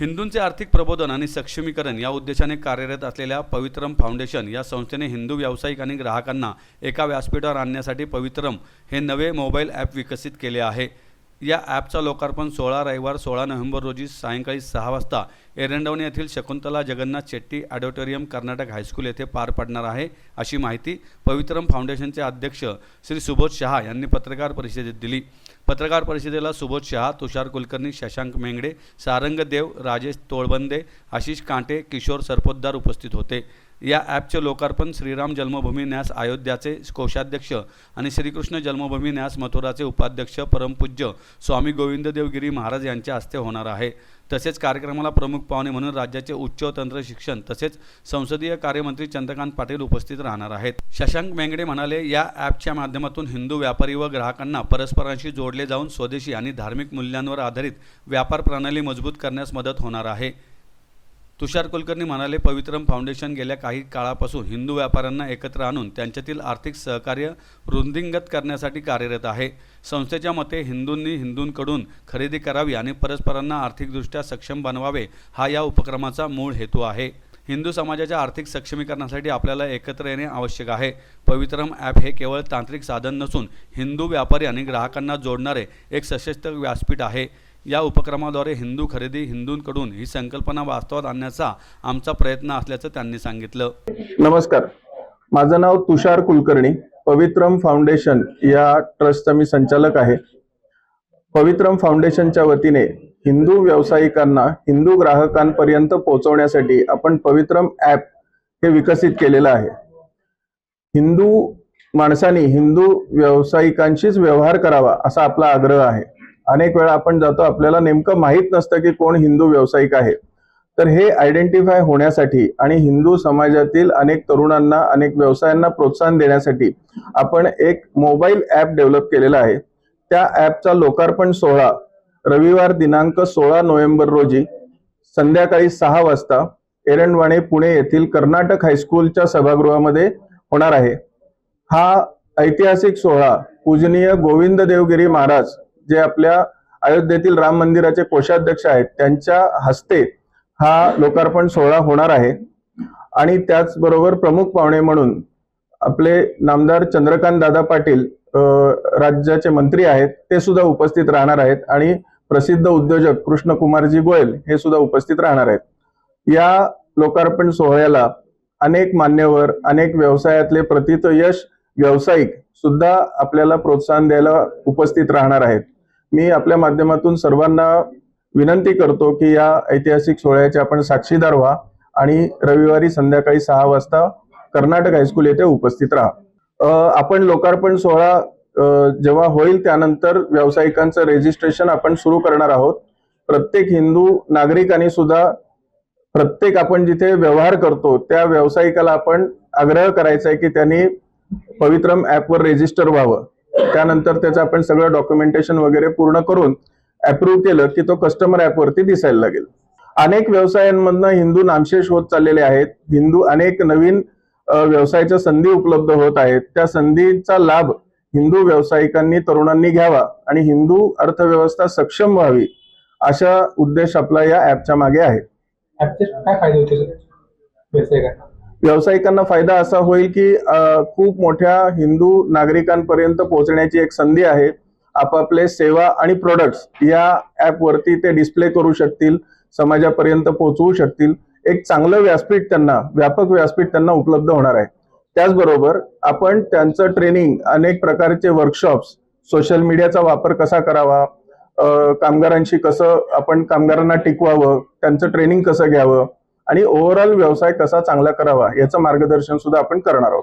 हिंदूंचे आर्थिक प्रबोधन आणि सक्षमीकरण या उद्देशाने कार्यरत असलेल्या पवित्रम फाउंडेशन या संस्थेने हिंदू व्यावसायिक आणि ग्राहकांना एका व्यासपीठावर आणण्यासाठी पवित्रम हे नवे मोबाईल ॲप विकसित केले आहे. या ॲपचा लोकार्पण सोळा रविवार सोळा नोव्हेंबर रोजी सायंकाळी सहा वाजता. एरंडवणे येथील Shakuntala Jagannath Shetty auditorium Karnataka high school येथे पार पडणार आहे अशी माहिती पवित्रम फाउंडेशनचे अध्यक्ष श्री सुबोध शहा यांनी पत्रकार परिषदेत दिली. पत्रकार परिषदेला सुबोध शहा तुषार कुलकर्णी शशांक मेंगडे सारंग देव राजेश तोळबंदे आशिष कांटे किशोर सरपोतदार उपस्थित होते. या ॲपचे लोकार्पण श्रीराम जन्मभूमी न्यास अयोध्याचे कोषाध्यक्ष आणि श्रीकृष्ण जन्मभूमी न्यास मथुराचे उपाध्यक्ष परमपूज्य स्वामी गोविंददेवगिरी महाराज यांच्या हस्ते होणार आहे. तसेच कार्यक्रमाला प्रमुख पाहुणे म्हणून राज्याचे उच्च तंत्र शिक्षण तसेच संसदीय कार्यमंत्री चंद्रकांत पाटील उपस्थित राहणार आहेत. शशांक मेंगडे म्हणाले या ॲपच्या माध्यमातून हिंदू व्यापारी व ग्राहकांना परस्परांशी जोडले जाऊन स्वदेशी आणि धार्मिक मूल्यांवर आधारित व्यापार प्रणाली मजबूत करण्यास मदत होणार आहे. तुषार कुलकर्णी म्हणाले पवित्रम फाउंडेशन गेल्या काही काळापासून हिंदू व्यापाऱ्यांना एकत्र आणून त्यांच्यातील आर्थिक सहकार्य वृद्धिंगत करण्यासाठी कार्यरत आहे. संस्थेच्या मते हिंदूंनी हिंदूंकडून खरेदी करावी आणि परस्परांना आर्थिकदृष्ट्या सक्षम बनवावे हा या उपक्रमाचा मूळ हेतू आहे. हिंदू समाजाच्या आर्थिक सक्षमीकरणासाठी आपल्याला एकत्र येणे आवश्यक आहे. पवित्रम ॲप हे केवळ तांत्रिक साधन नसून हिंदू व्यापारी आणि ग्राहकांना जोडणारे एक सशक्त व्यासपीठ आहे. या उपक्रमाद्वारे हिंदू खरेदी हिंदूंकडून ही संकल्पना वास्तवात आणण्याचा आमचा प्रयत्न असल्याचं त्यांनी सांगितलं. नमस्कार. माझं नाव तुषार कुलकर्णी. पवित्रम फाउंडेशन या ट्रस्टचा मी संचालक आहे. पवित्रम फाउंडेशनच्या वतीने हिंदू व्यावसायिकांना हिंदू ग्राहकांपर्यंत पोहोचवण्यासाठी आपण पवित्रम ॲप हे विकसित केलेलं आहे. हिंदू माणसांनी हिंदू व्यावसायिकांशीच व्यवहार करावा असा आपला आग्रह आहे. अनेक वेळा आपण जातो आपल्याला नेमकं माहीत नसतं की कोण हिंदू व्यावसायिक आहे. तर हे आयडेंटिफाय होण्यासाठी आणि हिंदू समाजातील अनेक तरुणांना अनेक व्यवसायांना प्रोत्साहन देण्यासाठी आपण एक मोबाईल ॲप डेव्हलप केलेला आहे. त्या ॲपचा लोकार्पण सोहळा रविवार दिनांक सोळा नोव्हेंबर रोजी संध्याकाळी सहा वाजता एरंडवाणे पुणे येथील कर्नाटक हायस्कूलच्या सभागृहामध्ये होणार आहे. हा ऐतिहासिक सोहळा पूजनीय गोविंद देवगिरी महाराज जे आपल्या अयोध्येतील राम मंदिराचे कोषाध्यक्ष आहेत त्यांच्या हस्ते हा लोकार्पण सोहळा होणार आहे. आणि त्याचबरोबर प्रमुख पाहुणे म्हणून आपले नामदार चंद्रकांत दादा पाटील राज्याचे मंत्री आहेत ते सुद्धा उपस्थित राहणार आहेत. आणि प्रसिद्ध उद्योजक कृष्णकुमारजी गोयल हे सुद्धा उपस्थित राहणार आहेत. या लोकार्पण सोहळ्याला अनेक मान्यवर अनेक व्यवसायातले प्रतित यश व्यावसायिक सुद्धा आपल्याला प्रोत्साहन द्यायला उपस्थित राहणार आहेत. मी आपल्या माध्यमातून सर्वांना विनंती करतो की या ऐतिहासिक सोहळ्याचे आपण साक्षीदार व्हा आणि रविवारी संध्याकाळी सहा वाजता कर्नाटक हायस्कूल येथे उपस्थित राहा. आपण लोकार्पण सोहळा जेव्हा होईल त्यानंतर व्यावसायिकांचं रेजिस्ट्रेशन आपण सुरू करणार आहोत. प्रत्येक हिंदू नागरिकांनी सुद्धा प्रत्येक आपण जिथे व्यवहार करतो त्या व्यावसायिकाला आपण आग्रह करायचा आहे की त्यांनी पवित्रम ॲपवर रेजिस्टर व्हावं. त्यानंतर त्याचं आपण सगळं डॉक्युमेंटेशन वगैरे पूर्ण करून अप्रूव्ह केलं की तो कस्टमर ॲपवरती दिसायला लागेल. अनेक व्यवसायांमधनं हिंदू नामशेष होत चाललेले आहेत. हिंदू अनेक नवीन व्यवसायाच्या संधी उपलब्ध होत आहेत. त्या संधीचा लाभ हिंदू व्यावसायिकांनी तरुणांनी घ्यावा आणि हिंदू अर्थव्यवस्था सक्षम व्हावी अशा उद्देश आपला या ऍपच्या मागे आहे. व्यावसायिकांना फायदा असा होईल की खूप मोठ्या हिंदू नागरिकांपर्यंत पोहोचण्याची एक संधी आहे. आपापले सेवा आणि प्रोडक्ट्स या ॲपवरती ते डिस्प्ले करू शकतील समाजापर्यंत पोहोचवू शकतील. एक चांगलं व्यासपीठ त्यांना व्यापक व्यासपीठ त्यांना उपलब्ध होणार आहे. त्याचबरोबर आपण त्यांचं ट्रेनिंग अनेक प्रकारचे वर्कशॉप्स सोशल मीडियाचा वापर कसा करावा कामगारांशी कसं आपण कामगारांना टिकवावं त्यांचं ट्रेनिंग कसं घ्यावं आणि ओव्हरऑल व्यवसाय कसा चांगला करावा याचं मार्गदर्शन सुद्धा आपण करणार आहोत.